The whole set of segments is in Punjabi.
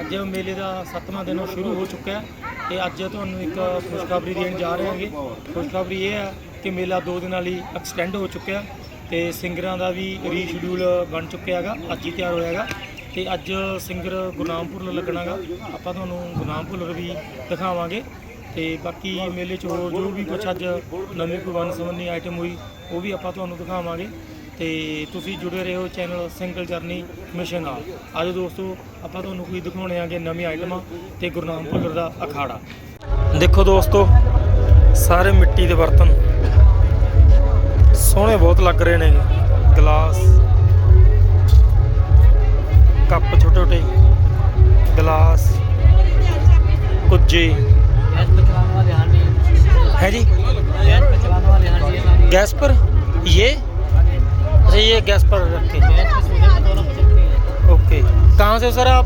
ਅੱਜ ਮੇਲੇ ਦਾ 7ਵਾਂ ਦਿਨ ਸ਼ੁਰੂ ਹੋ ਚੁੱਕਾ ਹੈ ਤੇ ਅੱਜ ਤੁਹਾਨੂੰ ਇੱਕ ਖੁਸ਼ਖਬਰੀ ਦੇਣ ਜਾ ਰਹੇ ਹਾਂਗੇ। ਖੁਸ਼ਖਬਰੀ ਇਹ ਹੈ ਕਿ ਮੇਲਾ 2 ਦਿਨਾਂ ਲਈ ਐਕਸਟੈਂਡ ਹੋ ਚੁੱਕਿਆ ਤੇ ਸਿੰਗਰਾਂ ਦਾ ਵੀ ਰੀਸ਼ਡਿਊਲ ਬਣ ਚੁੱਕਿਆ ਹੈਗਾ, ਅੱਜ ਹੀ ਤਿਆਰ ਹੋਇਆ ਹੈਗਾ। ਤੇ ਅੱਜ ਸਿੰਗਰ ਗੁਰਨਾਮਪੁਰ ਲੱਗਣਾਗਾ। ਆਪਾਂ ਤੁਹਾਨੂੰ ਗੁਰਨਾਮਪੁਰ ਵੀ ਦਿਖਾਵਾਂਗੇ। ਤੇ ਬਾਕੀ ਮੇਲੇ 'ਚ ਹੋਰ ਜੋ ਵੀ ਕੁਛ ਅੱਜ ਨਵੀਂ ਕੋਈ ਵੰਨ ਸੁਵੰਨੀ ਆਈਟਮ ਹੋਈ, ਉਹ ਵੀ ਆਪਾਂ ਤੁਹਾਨੂੰ ਦਿਖਾਵਾਂਗੇ। ਤੇ ਤੁਸੀਂ ਜੁੜੇ ਰਹੋ ਚੈਨਲ ਸਿੰਗਲ ਜਰਨੀ ਮਿਸ਼ਨ ਨਾਲ ਅੱਜ ਦੋਸਤੋ ਆਪਾਂ ਤੁਹਾਨੂੰ ਕੋਈ ਦਿਖਾਉਣੇ ਆਗੇ ਨਵੀਂ ਆਈਟਮਾਂ ਤੇ ਗੁਰਨਾਮ ਭੁੱਲਰ ਦਾ ਅਖਾੜਾ ਦੇਖੋ ਦੋਸਤੋ ਸਾਰੇ ਮਿੱਟੀ ਦੇ ਬਰਤਨ ਸੋਹਣੇ ਬਹੁਤ ਲੱਗ ਰਹੇ ਨੇ ਗਲਾਸ ਕੱਪ ਛੋਟੇ ਛੋਟੇ ਗਲਾਸ ਕੁੱਜੇ गैस पे चलाने वाले हांडी है जी गैस पे चलाने वाले हांडी ये सारी गैस पर ये अच्छा ये गैस पर रखे गैस पे सोने पे दोनों पे चलती है ओके कहाँ से हो सर आप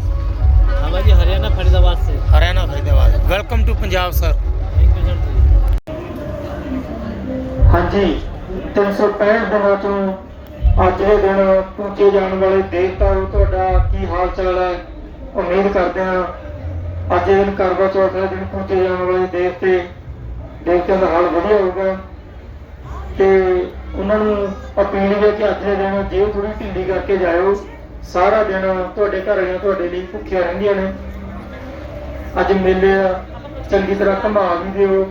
हम जी हरियाणा फरीदाबाद से Haryana Faridabad welcome to Punjab sir thank you sir ਹਾਂਜੀ 365 ਦਿਨਾਂ ਤੋਂ ਅੱਜ ਦੇ ਦਿਨ ਪਹੁੰਚੇ ਜਾਣ ਵਾਲੇ ਦੇਵਤਾ ਨੂੰ ਤੁਹਾਡਾ ਕੀ ਹਾਲ ਚਾਲ ਹੈ ਉਮੀਦ ਕਰਦੇ ਹਾਂ ਅੱਜ ਦੇ ਦਿਨ ਕਰਵਾ ਚੌਥ ਦੇ ਦਿਨ ਪਹੁੰਚੇ ਜਾਣ ਵਾਲੇ ਦੇਵਤੇ ਦੇਵਤਿਆਂ ਦਾ ਹਾਲ ਵਧੀਆ ਹੋਊਗਾ ਤੇ ਉਹਨਾਂ ਨੂੰ ਅਪੀਲ ਹੈ ਕਿ ਦੇ ਦਿਨ ਜੇਬ ਥੋੜੀ ਢਿੱਲੀ ਕਰਕੇ ਜਾਇਓ, ਸਾਰਾ ਦਿਨ ਤੁਹਾਡੇ ਘਰ ਵਾਲੀਆਂ ਤੁਹਾਡੇ ਲਈ ਭੁੱਖੀਆਂ ਰਹਿੰਦੀਆਂ ਨੇ। ਅੱਜ ਮੇਲੇ ਆ ਚੰਗੀ ਤਰ੍ਹਾਂ ਘੁਮਾ ਵੀ ਦਿਓ।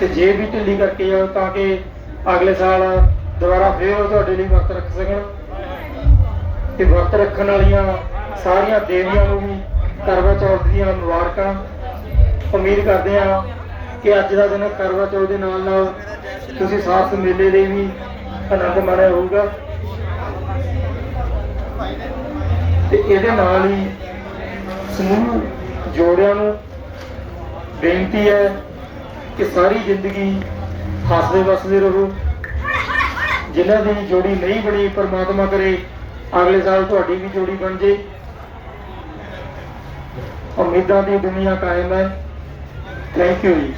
ਤੇ ਜੇ ਵੀ ਢਿੱਲੀ ਕਰਕੇ ਜਾਓ ਤਾਂ ਕਿ ਅਗਲੇ ਸਾਲ ਦੁਬਾਰਾ ਫੇਰ ਤੁਹਾਡੇ ਲਈ ਵਰਤ ਰੱਖ ਸਕਣ। ਤੇ ਵਰਤ ਰੱਖਣ ਵਾਲੀਆਂ ਸਾਰੀਆਂ ਦੇਵੀਆਂ ਨੂੰ ਵੀ ਕਰਵਾ ਚੌਥ ਦੀਆਂ ਮੁਬਾਰਕਾਂ। ਉਮੀਦ ਕਰਦੇ ਹਾਂ ਕਿ ਅੱਜ ਦਾ ਦਿਨ ਕਰਵਾ ਚੌਥ ਦੇ ਨਾਲ ਨਾਲ ਤੁਸੀਂ ਸਾਥ ਮੇਲੇ ਦੇ ਵੀ ਆਨੰਦ ਮਾਣਿਆ ਹੋਊਗਾ। ਤੇ ਇਹਦੇ ਨਾਲ ਹੀ ਸਮੂਹ ਜੋੜਿਆਂ ਨੂੰ ਬੇਨਤੀ ਹੈ ਕਿ ਸਾਰੀ ਜ਼ਿੰਦਗੀ ਹੱਸਦੇ ਵਸਦੇ ਰਹੋ। ਜਿਨ੍ਹਾਂ ਦੀ ਜੋੜੀ ਨਹੀਂ ਬਣੀ, ਪਰਮਾਤਮਾ ਕਰੇ, ਅਗਲੇ ਸਾਲ ਤੁਹਾਡੀ ਵੀ ਜੋੜੀ ਬਣ ਜੇ। ਉਮੀਦਾਂ ਦੀ ਦੁਨੀਆ ਕਾਇਮ ਹੈ। ਥੈਂਕ ਯੂ ਜੀ।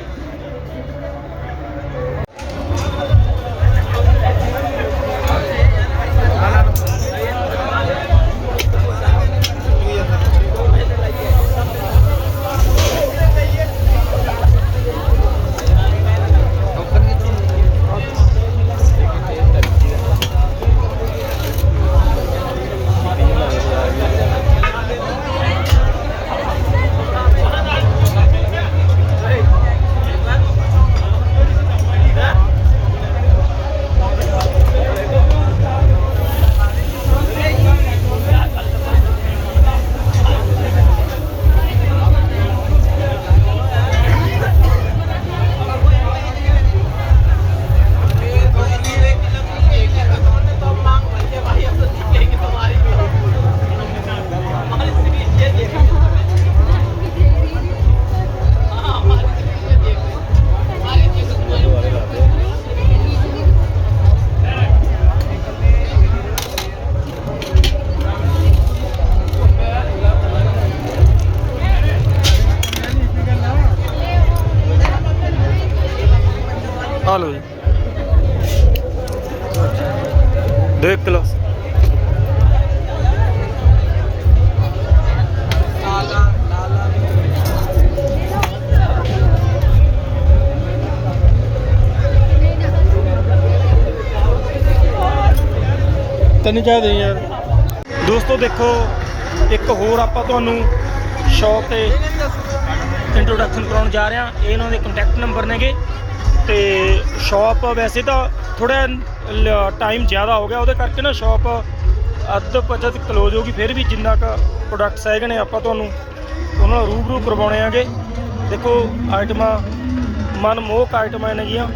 ਤੈਨੂੰ ਚਾਹ ਦੇ ਯਾਰ। ਦੋਸਤੋ, ਦੇਖੋ, ਇੱਕ ਹੋਰ ਆਪਾਂ ਤੁਹਾਨੂੰ ਸ਼ੌਪ ਤੇ ਇੰਟਰੋਡਕਸ਼ਨ ਕਰਾਉਣ ਜਾ ਰਹੇ ਹਾਂ। ਇਹ ਇਹਨਾਂ ਦੇ ਕੰਟੈਕਟ ਨੰਬਰ ਨੇਗੇ। ਤੇ ਸ਼ਾਪ ਵੈਸੇ ਤਾਂ ਥੋੜਾ ਟਾਈਮ ਜ਼ਿਆਦਾ ਹੋ ਗਿਆ। ਉਹਦੇ ਕਰਕੇ ਨਾ ਸ਼ਾਪ ਅੱਧ ਪਚਤ ਕਲੋਜ਼ ਹੋ ਗਈ। ਫਿਰ ਵੀ ਜਿੰਨਾ ਕ ਪ੍ਰੋਡਕਟਸ ਹੈਗੇ ਨੇ, ਆਪਾਂ ਤੁਹਾਨੂੰ ਉਹਨਾਂ ਨੂੰ ਰੂਬਰੂ ਕਰਵਾਉਣੇ ਆਗੇ। ਦੇਖੋ ਆਈਟਮਾਂ ਮਨਮੋਹਕ ਆਈਟਮਾਂ ਨੇਗੀਆਂ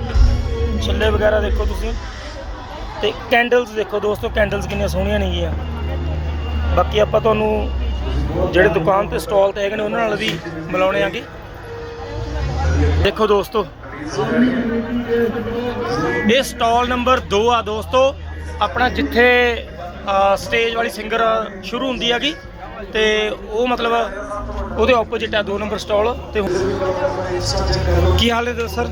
ਛੱਲੇ ਵਗੈਰਾ ਦੇਖੋ ਤੁਸੀਂ। ਤੇ ਕੈਂਡਲਸ ਦੇਖੋ ਦੋਸਤੋ, ਕੈਂਡਲਸ ਕਿੰਨੀਆਂ ਸੋਹਣੀਆਂ ਨੇਗੀਆਂ ਬਾਕੀ ਆਪਾਂ ਤੁਹਾਨੂੰ ਜਿਹੜੇ ਦੁਕਾਨ ਤੇ ਸਟਾਲ ਤੇ ਹੈਗੇ ਨੇ, ਉਹਨਾਂ ਨਾਲ ਵੀ ਮਿਲਾਉਣੇ ਆਗੇ। ਦੇਖੋ ਦੋਸਤੋ, ਇਹ ਸਟਾਲ ਨੰਬਰ 2 ਆ ਦੋਸਤੋ। ਆਪਣਾ ਜਿੱਥੇ ਸਟੇਜ ਵਾਲੀ ਸਿੰਗਰ ਸ਼ੁਰੂ ਹੁੰਦੀ ਹੈਗੀ, ਤੇ ਉਹ ਮਤਲਬ ਉਹਦੇ ਆਪੋਜ਼ਿਟ ਆ 2 ਨੰਬਰ ਸਟਾਲ। ਤੇ ਕੀ ਹਾਲ ਹੈ sir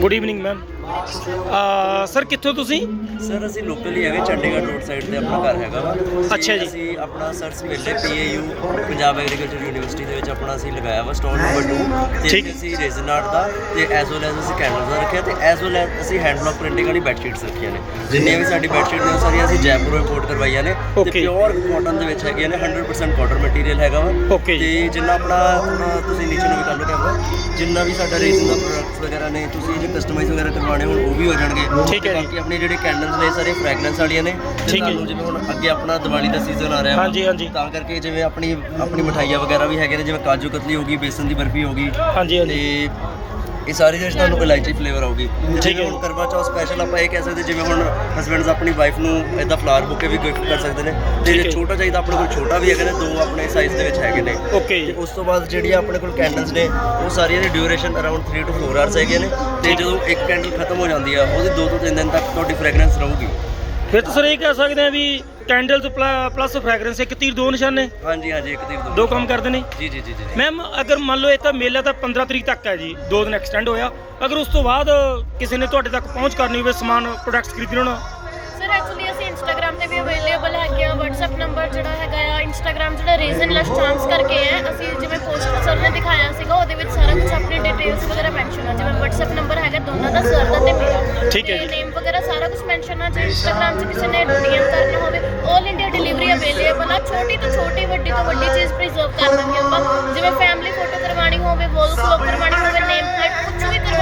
good evening ma'am uh sir ਕਿੱਥੋਂ ਤੁਸੀਂ ਸਰ ਅਸੀਂ ਲੋਕਲ ਹੀ ਹੈਗੇ ਚੰਡੀਗੜ੍ਹ ਰੋਡ ਸਾਈਡ ਤੇ ਆਪਣਾ ਘਰ ਹੈਗਾ ਵਾ ਅੱਛਾ ਜੀ। ਅਸੀਂ ਆਪਣਾ ਸਰਸ ਮੇਲੇ ਪੀਏਯੂ ਪੰਜਾਬ ਐਗਰੀਕਲਚਰ ਯੂਨੀਵਰਸਿਟੀ ਦੇ ਵਿੱਚ ਆਪਣਾ ਅਸੀਂ ਲਗਾਇਆ ਵਾ ਸਟਾਲ ਨੰਬਰ 2 ਤੇ ਠੀਕ। ਅਸੀਂ ਰੇਜ਼ਨ ਆਰਟ ਦਾ ਤੇ ਐਸ ਵੈਲ ਐਸ ਅਸੀਂ ਕੈਂਡਲਸ ਦਾ ਰੱਖਿਆ ਤੇ ਐਸ ਵੈਲ ਐਸ ਅਸੀਂ ਹੈਂਡ ਬਲੌਕ ਪ੍ਰਿੰਟਿੰਗ ਵਾਲੀ ਬੈੱਡ ਸ਼ੀਟਸ ਰੱਖੀਆਂ ਨੇ ਜਿੰਨੀਆਂ ਵੀ ਸਾਡੀ ਬੈੱਡ ਸ਼ੀਟ ਨੇ ਉਹ ਸਾਰੀਆਂ ਅਸੀਂ ਜੈਪੁਰੋਂ ਇੰਪੋਰਟ ਕਰਵਾਈਆਂ ਨੇ ਤੇ Okay। ਪਿਓਰ ਕਾਟਨ ਦੇ ਵਿੱਚ ਹੈਗੀਆਂ ਨੇ 100% ਕਾਟਨ ਮਟੀਰੀਅਲ ਹੈਗਾ ਵਾ Okay ਜੀ। ਤੇ ਜਿੰਨਾ ਆਪਣਾ ਆਪਣਾ ਤੁਸੀਂ ਨੀਚੇ ਨੂੰ ਵੀ ਕਰ ਲਓ ਕੈਮਰਾ ਜਿੰਨਾ ਵੀ ਸਾਡਾ ਰੇਜ਼ਨ ਦਾ ਪ੍ਰੋਡਕਟਸ ਵਗੈਰਾ ਨੇ ਤੁਸੀਂ ਜੇ ਕਸਟਮਾਈਜ਼ ਵਗੈਰਾ ਕਰਵਾਉਣੇ ਹੋਣ ਉਹ ਵੀ ਹੋ ਜਾਣਗੇ ਠੀਕ ਹੈ ਜੀ। ਬਾਕੀ ਆਪਣੇ ਜਿਹੜੇ ਕੈਂਡਲਸ ਨੇ ਸਾਰੇ ਫ੍ਰੈਗਰੈਂਸ ਵਾਲੀਆਂ ਨੇ ਤੇ ਠੀਕ ਹੈ ਤੁਹਾਨੂੰ ਜਿਵੇਂ ਹੁਣ ਅੱਗੇ ਆਪਣਾ ਦੀਵਾਲੀ ਦਾ ਸੀਜ਼ਨ ਆ ਰਿਹਾ ਵਾ, ਹਾਂਜੀ, ਹਾਂਜੀ। ਤਾਂ ਕਰਕੇ ਜਿਵੇਂ ਆਪਣੀ ਆਪਣੀ ਮਠਾਈਆਂ ਵਗੈਰਾ ਵੀ ਹੈਗੇ ਨੇ ਜਿਵੇਂ ਕਾਜੂ ਕਤਲੀ ਹੋ ਗਈ ਬੇਸਨ ਦੀ ਬਰਫੀ ਹੋ ਗਈ ਹਾਂਜੀ ਹਾਂਜੀ ਤੇ ਇਹ ਸਾਰੀ ਜਿਹੜੀ ਤੁਹਾਨੂੰ ਇਲਾਇਚੀ ਫਲੇਵਰ ਆਊਗੀ। ਠੀਕ ਜਿਵੇਂ ਹੈ। ਹੁਣ ਕਰਵਾ ਚੌਥ ਸਪੈਸ਼ਲ ਆਪਾਂ ਇਹ ਕਹਿ ਸਕਦੇ ਜਿਵੇਂ ਹੁਣ ਹਸਬੰਡਸ ਆਪਣੀ ਵਾਈਫ ਨੂੰ ਇਦਾਂ ਫਲਾਵਰ ਬੁਕੇ ਵੀ ਗਿਫਟ ਕਰ ਸਕਦੇ ਨੇ। ਤੇ। ਜੇ ਛੋਟਾ ਚਾਹੀਦਾ ਆਪਣੇ ਕੋਲ ਛੋਟਾ ਵੀ ਹੈਗਾ ਨੇ ਦੋ ਆਪਣੇ ਸਾਈਜ਼ ਦੇ ਵਿੱਚ ਹੈਗੇ ਨੇ। ਓਕੇ ਤੇ ਉਸ ਤੋਂ ਬਾਅਦ ਜਿਹੜੀਆਂ ਆਪਣੇ ਕੋਲ ਕੈਂਡਲਸ ਨੇ ਉਹ ਸਾਰੀਆਂ ਦੀ ਡਿਊਰੇਸ਼ਨ ਅਰਾਊਂਡ 3 ਤੋਂ 4 ਆਵਰਸ ਹੈਗੇ ਨੇ। ਤੇ ਜਦੋਂ ਇੱਕ ਕੈਂਡਲ ਖਤਮ ਹੋ ਜਾਂਦੀ ਆ ਉਹਦੇ 2 ਤੋਂ 3 ਦਿਨ ਤੱਕ ਤੁਹਾਡੀ ਫ੍ਰੈਗਰੈਂਸ ਰਹੂਗੀ। ਫਿਰ ਤਾਂ ਸਰ ਇਹ ਕਹਿ ਸਕਦੇ ਆ ਵੀ ਕੈਂਡਲਸ ਪਲੱਸ ਫ੍ਰੈਗਰੈਂਸ ਇੱਕ ਤੀਰ ਦੋ ਨਿਸ਼ਾਨੇ? ਹਾਂਜੀ ਹਾਂਜੀ ਇੱਕ ਤੀਰ ਦੋ ਦੋ ਕੰਮ ਕਰਦੇ ਨੇ? ਜੀ ਜੀ ਜੀ ਜੀ ਮੈਮ ਅਗਰ ਮੰਨ ਲਓ ਇਹ ਤਾਂ ਮੇਲਾ ਤਾਂ 15 ਤਰੀਕ ਤੱਕ ਹੈ ਜੀ ਦੋ ਦਿਨ ਐਕਸਟੈਂਡ ਹੋਇਆ। ਅਗਰ ਉਸ ਤੋਂ ਬਾਅਦ ਕਿਸੇ ਨੇ ਤੁਹਾਡੇ ਤੱਕ ਪਹੁੰਚ ਕਰਨੀ ਹੋਵੇ ਸਮਾਨ ਪ੍ਰੋਡਕਟਸ ਖਰੀਦਣੇ ਇੰਸਟਾਗ੍ਰam ਤੇ ਵੀ ਅਵੇਲੇਬਲ ਹੈਗੇ ਆ WhatsApp ਨੰਬਰ ਜਿਹੜਾ ਹੈਗਾ ਆ ਇੰਸਟਾਗ੍ਰam ਜਿਹੜਾ ਰੀਜ਼ਨਲੈਸ ਚਾਂਸ ਕਰਕੇ ਹੈ। ਅਸੀਂ ਜਿਵੇਂ ਪੋਸਟ ਸਰ ਨੇ ਦਿਖਾਇਆ ਸੀਗਾ ਉਹਦੇ ਵਿੱਚ ਸਾਰਾ ਕੁਝ ਆਪਣੀ ਡਿਟੇਲਸ ਵਗੈਰਾ ਮੈਂਸ਼ਨ ਆ। ਜਿਵੇਂ WhatsApp ਨੰਬਰ ਹੈਗਾ ਦੋਨਾਂ ਦਾ ਸਰ ਦਾ ਤੇ ਮੇਰਾ। ਠੀਕ ਹੈ ਜੀ। ਨੇਮ ਵਗੈਰਾ ਸਾਰਾ ਕੁਝ ਮੈਂਸ਼ਨ ਆ ਜੇ ਇੰਸਟਾਗ੍ਰam 'ਚ ਕਿਸੇ ਨੇ ਡੀਐਮ ਕਰਨਾ ਹੋਵੇ 올 ਇੰਡੀਆ ਡਿਲੀਵਰੀ ਅਵੇਲੇਬਲ ਆ। ਛੋਟੀ ਤੋਂ ਛੋਟੀ ਵੱਡੀ ਤੋਂ ਵੱਡੀ ਚੀਜ਼ ਪ੍ਰੀਜ਼ਰਵ ਕਰ ਦਾਂਗੇ ਆਪਾਂ। ਜਿਵੇਂ ਫੈਮਿਲੀ ਫੋਟੋ ਕਰਵਾਣੀ ਹੋਵੇ ਵਾਲ ਕਲੌਕ ਕਰਵਾਣੀ ਹੋਵੇ ਨੇਮ ਪਲੇਟ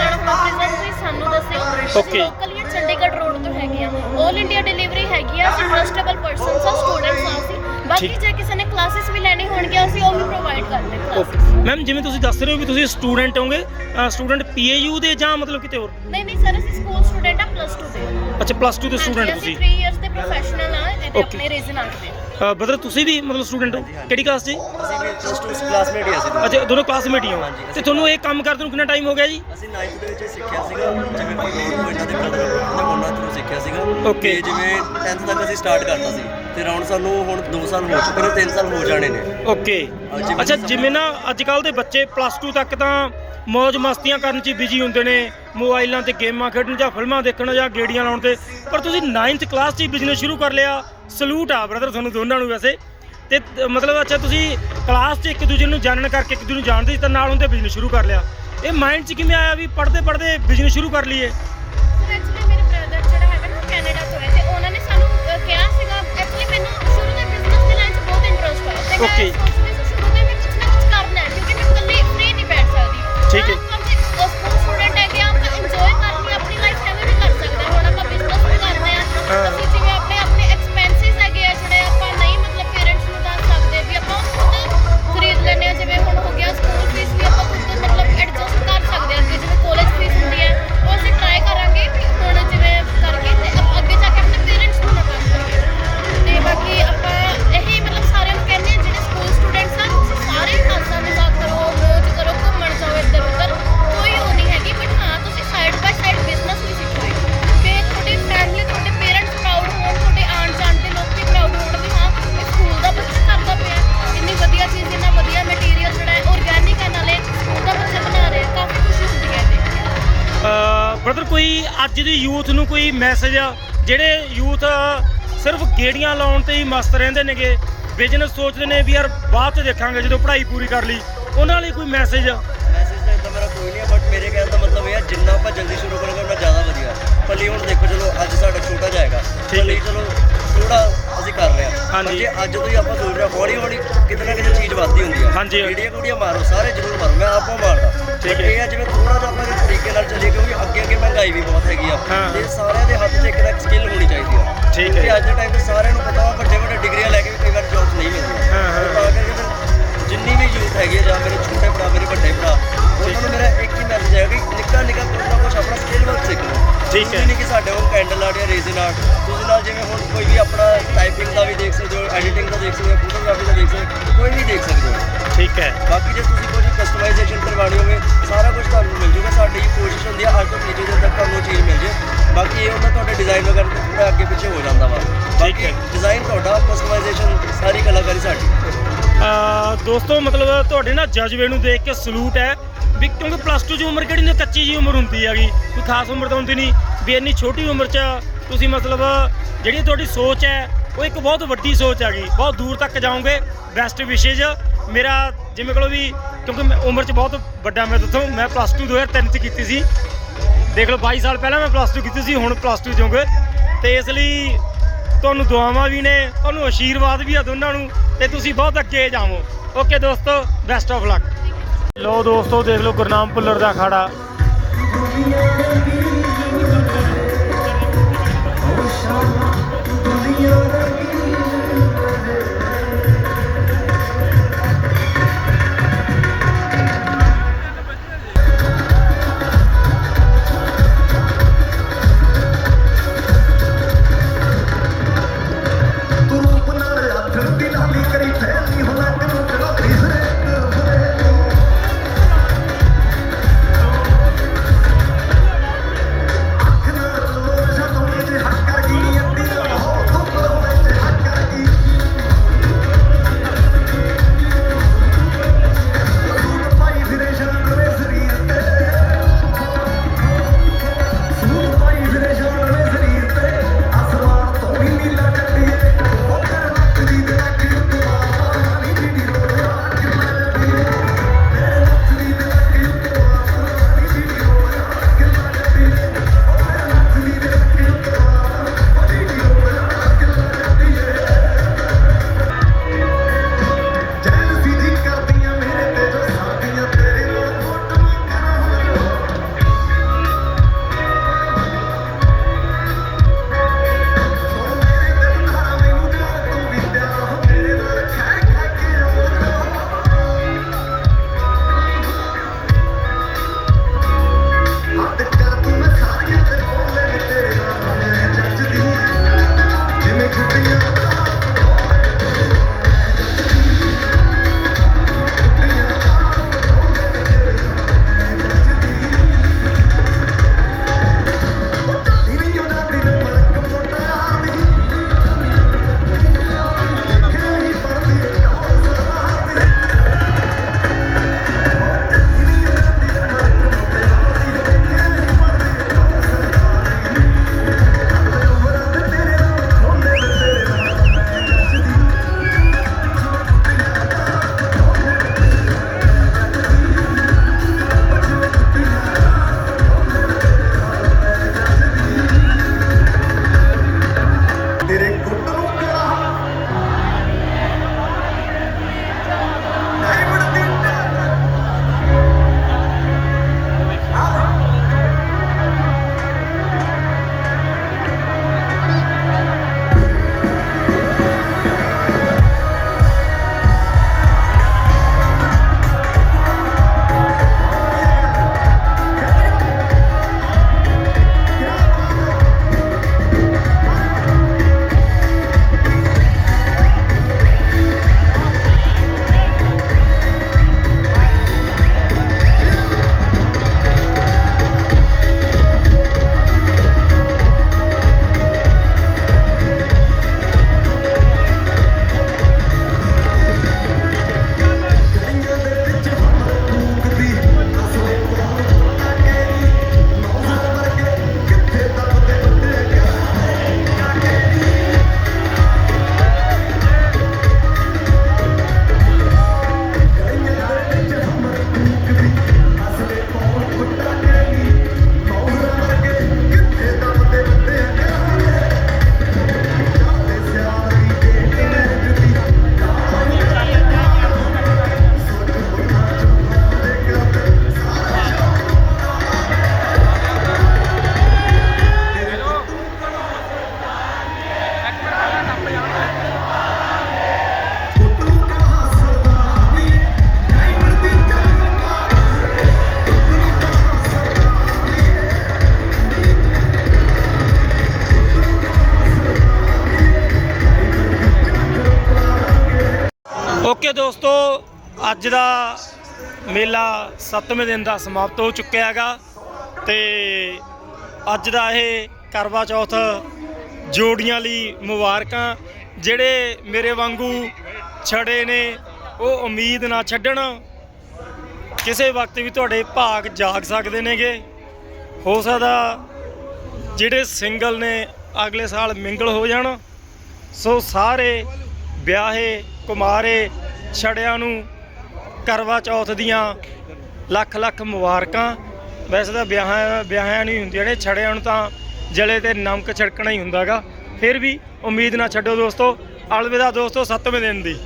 ਕਰਵਾਉਣਾ ਹੋਵੇ ਪ੍ਰੀਜ਼ਰਵ ਤੁਸੀਂ ਸਾਨੂੰ ਦੱਸਿਓ Okay. ਲੋਕਲ ਹੀ ਚੰਡੀਗੜ੍ਹ ਰੋਡ ਤੋਂ ਹੈਗੇ ਆ 올 ਇੰਡੀਆ ਡਿਲੀਵਰੀ ਹੈਗੀ ਆ ਅਸੀਂ ਟਰਸਟੇਬਲ ਪਰਸਨਸ ਆ ਸਟੂਡੈਂਟਸ ਆ ਅਸੀਂ ਬਾਕੀ ਠੀਕ। ਜੇ ਕਿਸੇ ਨੇ ਕਲਾਸਿਸ ਵੀ ਲੈਣੀ ਹੋਣਗੀਆਂ ਅਸੀਂ ਉਹ ਵੀ ਪ੍ਰੋਵਾਈਡ ਕਰਦੇ ਹਾਂ ਓਕੇ classes। ਮੈਮ ਜਿਵੇਂ ਤੁਸੀਂ ਦੱਸ ਰਹੇ ਹੋ ਵੀ ਤੁਸੀਂ ਸਟੂਡੈਂਟ ਹੋਗੇ ਸਟੂਡੈਂਟ ਪੀਏਯੂ ਦੇ ਜਾਂ ਮਤਲਬ ਕਿਤੇ ਹੋਰ ਨਹੀਂ ਨਹੀਂ ਸਰ ਅਸੀਂ ਸਕੂਲ ਸਟੂਡੈਂਟ ਆ ਪਲੱਸ 2 ਦੇ ਅੱਛਾ ਪਲੱਸ 2 ਦੇ ਸਟੂਡੈਂਟ ਅਸੀਂ ਤੁਸੀਂ 3 ਇਅਰਸ ਦੇ ਪ੍ਰੋਫੈਸ਼ਨਲ ਆ ਇਹਦੇ Okay. ਆਪਣੇ ਰੀਜ਼ਨ ਆਰਟ ਬ੍ਰਦਰ ਤੁਸੀਂ ਵੀ ਮਤਲਬ ਸਟੂਡੈਂਟ ਹੋ? ਕਿਹੜੀ ਕਲਾਸ 'ਚ? ਜੀ? ਅਸੀਂ ਵੀ ਜਸਟ ਉਸ ਕਲਾਸਮੇਟ ਹੀ ਅਸੀਂ ਦੋਨੋਂ। ਅੱਛਾ ਦੋਨੋਂ। ਕਲਾਸਮੇਟ ਹੀ ਹੋ। ਹਾਂਜੀ, ਅਸੀਂ- ਤੇ ਤੁਹਾਨੂੰ ਇਹ ਕੰਮ ਕਰਦੇ ਨੂੰ ਕਿੰਨਾ ਟਾਈਮ ਹੋ ਗਿਆ ਜੀ? ਅਸੀਂ 9th ਦੇ ਵਿੱਚ ਸਿੱਖਿਆ ਸੀਗਾ ਜਿਵੇਂ ਕੋਈ ਹੋਰ ਕੋਈ ਇਹਨਾਂ ਦੇ ਬ੍ਰਦਰ ਨੇ ਉਹਨਾਂ ਸਿੱਖਿਆ ਸੀਗਾ। Okay. ਤੇ ਜਿਵੇਂ 10th ਤੱਕ ਅਸੀਂ ਸਟਾਰਟ ਕਰਤਾ ਸੀ ਤੇ ਰਾਉਂਡ ਸਾਨੂੰ ਹੁਣ 2 ਸਾਲ ਹੋ ਚੁੱਕੇ ਨੇ 3 ਸਾਲ ਹੋ ਜਾਣੇ ਨੇ। ਓਕੇ ਜਿਵੇਂ ਅੱਛਾ ਸਭ- ਜਿਵੇਂ ਨਾ ਅੱਜ ਕੱਲ ਦੇ ਬੱਚੇ ਪਲੱਸ 2 ਤੱਕ ਤਾਂ ਮौज ਮਸਤੀਆਂ ਕਰਨ 'ਚ ਬਿਜ਼ੀ ਹੁੰਦੇ ਨੇ। ਮੋਬਾਈਲਾਂ ਤੇ ਗੇਮਾਂ ਖੇਡਣ ਜਾਂ ਫਿਲਮਾਂ ਦੇਖਣ ਜਾਂ ਗੇੜੀਆਂ ਲਾਉਣ ਤੇ। ਪਰ ਤੁਸੀਂ 9th ਕਲਾਸ 'ਚ ਹੀ ਬਿਜ਼ਨਸ ਸ਼ੁਰੂ ਕਰ ਲਿਆ। ਸਲੂਟ ਆ ਬ੍ਰਦਰ ਤੁਹਾਨੂੰ ਦੋਨਾਂ ਨੂੰ ਵੈਸੇ। ਤੇ ਮਤਲਬ ਅੱਛਾ ਤੁਸੀਂ ਕਲਾਸ 'ਚ ਇੱਕ ਦੂਜੇ ਨੂੰ ਜਾਣਨ ਕਰਕੇ ਇੱਕ ਦੂਜੇ ਨੂੰ ਜਾਣਦੇ ਸੀ ਤਾਂ ਨਾਲ ਹੁੰਦੇ ਬਿਜ਼ਨਸ ਸ਼ੁਰੂ ਕਰ ਲਿਆ। ਇਹ ਮਾਈਂਡ 'ਚ ਕਿਵੇਂ ਆਇਆ ਵੀ ਪੜ੍ਹਦੇ ਪੜ੍ਹਦੇ ਬਿਜ਼ਨਸ ਸ਼ੁਰੂ ਕਰ ਲਈਏ? ਸਰ ਠੀਕ ਹੈ। ਹਾਂ, ਸਟੂਡੈਂਟ ਹੈਗੇ ਆ ਆਪਾਂ ਇੰਜੋਏ ਕਰਨੀ ਆਪਣੀ ਲਾਈਫ ਐਵੇਂ ਵੀ ਕਰ ਸਕਦੇ ਹਾਂ ਹੁਣ ਆਪਾਂ ਬਿਜ਼ਨਸ ਵੀ ਕਰਦੇ ਹਾਂ। ਆ ਅਸੀਂ ਬ੍ਰਦਰ ਕੋਈ ਅੱਜ ਦੀ ਯੂਥ ਨੂੰ ਕੋਈ ਮੈਸੇਜ ਆ? ਜਿਹੜੇ ਯੂਥ ਸਿਰਫ ਗੇੜੀਆਂ ਲਾਉਣ ਤੇ ਹੀ ਮਸਤ ਰਹਿੰਦੇ ਨੇਗੇ। ਬਿਜ਼ਨਸ ਸੋਚਦੇ ਨੇ ਵੀ ਯਾਰ ਬਾਅਦ ਚ ਦੇਖਾਂਗੇ ਜਦੋਂ ਪੜ੍ਹਾਈ ਪੂਰੀ ਕਰ ਲਈ। ਉਹਨਾਂ ਲਈ ਕੋਈ ਮੈਸੇਜ ਮੈਸੇਜ ਤਾਂ ਇਦਾਂ ਮੇਰਾ ਕੋਈ ਨਹੀਂ ਹੈ ਬਟ ਮੇਰੇ ਕਹਿਣ ਦਾ ਮਤਲਬ ਇਹ ਹੈ ਜਿੰਨਾ ਆਪਾਂ ਜਲਦੀ ਸ਼ੁਰੂ ਕਰਾਂਗੇ ਉਹਨਾਂ ਜ਼ਿਆਦਾ ਵਧੀਆ ਭਲੀ ਹੁਣ ਦੇਖੋ ਚਲੋ ਅੱਜ ਸਾਡਾ ਛੋਟਾ ਜਾਏਗਾ। ਭਲੀ ਚਲੋ ਥੋੜਾ ਅਸੀਂ ਕਰ ਰਹੇ ਹਾਂ ਜੇ ਅੱਜ ਤੋਂ ਹੀ ਆਪਾਂ ਸੋਚ ਰਹੇ ਹੌਲੀ ਹੌਲੀ ਕਿਤੇ ਨਾ ਕਿਤੇ ਚੀਜ਼ ਵੱਧਦੀ ਹੁੰਦੀ ਹੈ ਹਾਂਜੀ। ਜਿਹੜੀਆਂ ਕੁੜੀਆਂ ਮਾਰੋ ਸਾਰੇ ਜ਼ਰੂਰ ਮਾਰੋ। ਮੈਂ ਆਪੋ ਮਹਿੰਗਾਈ ਵੀ ਬਹੁਤ ਹੈਗੀ ਆ ਹਾਂ। ਤੇ ਸਾਰਿਆਂ ਦੇ ਹੱਥ 'ਚ ਇੱਕ ਇੱਕ ਸਕਿੱਲ ਹੋਣੀ ਚਾਹੀਦੀ ਆ ਠੀਕ ਹੈ। ਕਿਉਂਕਿ ਅੱਜ ਦੇ ਟਾਈਮ 'ਤੇ ਸਾਰਿਆਂ ਨੂੰ ਪਤਾ ਵਾ ਵੱਡੇ ਵੱਡੇ ਡਿਗਰੀਆਂ ਲੈ ਕੇ ਵੀ ਕਈ ਵਾਰ ਜੌਬਸ ਨਹੀਂ ਮਿਲਦੀਆਂ ਹਾਂ, ਹਾਂ। ਤੇ ਤਾਂ ਕਰਕੇ ਫਿਰ ਜਿੰਨੀ ਵੀ ਯੂਥ ਹੈਗੀ ਆ ਜਾਂ ਮੇਰੇ ਛੋਟੇ ਭਰਾ ਮੇਰੇ ਵੱਡੇ ਭਰਾ ਉਹਨਾਂ ਨੂੰ ਮੇਰਾ ਇੱਕ ਹੀ ਮੈਸੇਜ ਹੈ ਕਿ ਨਿੱਕਾ ਨਿੱਕਾ ਕੁਝ ਨਾ ਕੁਝ ਆਪਣਾ ਸਕਿੱਲ ਵਰਕ ਸਿੱਖ ਲਓ ਠੀਕ ਹੈ। ਨਹੀਂ ਕਿ ਸਾਡੇ ਕੋਲ ਕੈਂਡਲ ਆਰਟ ਜਾਂ ਰੇਜ਼ਨ ਆਰਟ ਤੁਸੀਂ ਨਾਲ ਜਿਵੇਂ ਹੁਣ ਕੋਈ ਵੀ ਆਪਣਾ ਟਾਈਪਿੰਗ ਦਾ ਵੀ ਦੇਖ ਸਕਦੇ ਹੋ ਐਡੀਟਿੰਗ ਦਾ ਦੇਖ ਸਕਦੇ ਹੋ ਫੋਟੋਗ੍ਰਾਫੀ ਦਾ ਦੇਖ ਸਕਦੇ ਹੋ ਕੋਈ ਵੀ ਦੇਖ ਸਕਦੇ ਹੋ ਠੀਕ ਹੈ। ਬਾਕੀ ਜੇ ਤੁਸੀਂ ਕੋਈ ਕਸਟਮਾਈਜ਼ੇਸ਼ਨ ਕਰਵਾਉਣੀ ਹੋਵੇ ਸਾਰਾ ਕੁਝ ਤੁਹਾਨੂੰ ਮਿਲ ਜੂਗਾ। ਸਾਡੀ ਕੋਸ਼ਿਸ਼ ਹੁੰਦੀ ਹੈ ਅੱਜ ਤੋਂ ਤੀਜੇ ਦਿਨ ਤੱਕ ਤੁਹਾਨੂੰ ਚੀਜ਼ ਮਿਲ ਜੇ। ਬਾਕੀ ਇਹ ਹੁੰਦਾ ਤੁਹਾਡੇ ਡਿਜ਼ਾਈਨ ਵਗੈਰਾ ਤੇ ਥੋੜਾ ਅੱਗੇ ਪਿੱਛੇ ਹੋ ਜਾਂਦਾ ਵਾ। ਬਾਕੀ ਹੈ। ਡਿਜ਼ਾਈਨ ਤੁਹਾਡਾ ਕਸਟਮਾਈਜ਼ੇਸ਼ਨ ਸਾਰੀ ਕਲਾਕਾਰੀ ਸਾਡੀ। ਅਹ ਦੋਸਤੋ ਮਤਲਬ ਤੁਹਾਡੇ ਨਾ ਜਜ਼ਬੇ ਨੂੰ ਦੇਖ ਕੇ ਸਲੂਟ ਹੈ। ਵੀ ਕਿਉਂਕਿ ਪਲੱਸ 2 ਦੀ ਉਮਰ ਕਿਹੜੀ ਨੇ ਕੱਚੀ ਜੀ ਉਮਰ ਹੁੰਦੀ ਹੈਗੀ। ਕੋਈ ਖਾਸ ਉਮਰ ਤਾਂ ਹੁੰਦੀ ਨਹੀਂ। ਵੀ ਇੰਨੀ ਛੋਟੀ ਉਮਰ 'ਚ ਤੁਸੀਂ ਮਤਲਬ ਜਿਹੜੀ ਤੁਹਾਡੀ ਸੋਚ ਹੈ ਉਹ ਇੱਕ ਬਹੁਤ ਵੱਡੀ ਸੋਚ ਹੈਗੀ, ਬਹੁਤ ਦੂਰ ਤੱਕ ਜਾਓਗੇ ਬੈਸਟ ਵਿਸ਼ੇਜ ਮੇਰਾ, ਜਿਵੇਂ ਕਹੋ ਵੀ, ਕਿਉਂਕਿ ਮੈਂ ਉਮਰ 'ਚ ਬਹੁਤ ਵੱਡਾ, ਮੈਂ ਦੱਸੋ, ਮੈਂ ਪਲੱਸ 2 2003 'ਚ ਕੀਤੀ ਸੀ। ਦੇਖ ਲਓ 22 ਸਾਲ ਪਹਿਲਾਂ ਮੈਂ ਪਲੱਸ 2 ਕੀਤੀ ਸੀ, ਹੁਣ ਪਲੱਸ 2 ਜਾਓਗੇ ਤੇ ਇਸ ਲਈ ਤੁਹਾਨੂੰ ਦੁਆਵਾਂ ਵੀ ਨੇ, ਤੁਹਾਨੂੰ ਆਸ਼ੀਰਵਾਦ ਵੀ ਆ ਦੋਨਾਂ ਨੂੰ, ਤੇ ਤੁਸੀਂ ਬਹੁਤ ਅੱਗੇ ਜਾਵੋ। ਓਕੇ ਦੋਸਤੋ ਬੈਸਟ ਆਫ ਲੱਕ ਲੋ ਦੋਸਤੋ, ਦੇਖ ਲਓ, ਗੁਰਨਾਮ ਭੁੱਲਰ ਦਾ ਅਖਾੜਾ। ਓਕੇ ਦੋਸਤੋ, ਅੱਜ ਦਾ ਮੇਲਾ 7ਵੇਂ ਦਿਨ ਦਾ ਸਮਾਪਤ ਹੋ ਚੁੱਕਿਆ ਹੈਗਾ ਤੇ ਅੱਜ ਦਾ ਇਹ ਕਰਵਾ ਚੌਥ ਜੋੜੀਆਂ ਲਈ ਮੁਬਾਰਕਾਂ, ਜਿਹੜੇ ਮੇਰੇ ਵਾਂਗੂ ਛੜੇ ਨੇ, ਉਹ ਉਮੀਦ ਨਾ ਛੱਡਣ, ਕਿਸੇ ਵਕਤ ਵੀ ਤੁਹਾਡੇ ਭਾਗ ਜਾਗ ਸਕਦੇ ਨੇਗੇ। ਹੋ ਸਕਦਾ ਜਿਹੜੇ ਸਿੰਗਲ ਨੇ, ਅਗਲੇ ਸਾਲ ਮਿੰਗਲ ਹੋ ਜਾਣ, ਸੋ ਸਾਰੇ ਵਿਆਹੇ, ਕੁਮਾਰੇ ਛੜਿਆਂ ਨੂੰ ਕਰਵਾ ਚੌਥ ਦੀਆਂ ਲੱਖ ਲੱਖ ਮੁਬਾਰਕਾਂ। ਵੈਸੇ ਤਾਂ ਵਿਆਹਾਂ ਵਿਆਹਾਂ ਨਹੀਂ ਹੁੰਦੀਆਂ ਨੇ, ਛੜਿਆਂ ਨੂੰ ਤਾਂ ਜਲੇ ਤੇ ਨਮਕ ਛਿੜਕਣਾ ਹੀ ਹੁੰਦਾਗਾ। ਫਿਰ ਵੀ ਉਮੀਦ ਨਾ ਛੱਡੋ ਦੋਸਤੋ, ਅਲਵਿਦਾ ਦੋਸਤੋ, ਸੱਤਵੇਂ ਦਿਨ ਦੀ।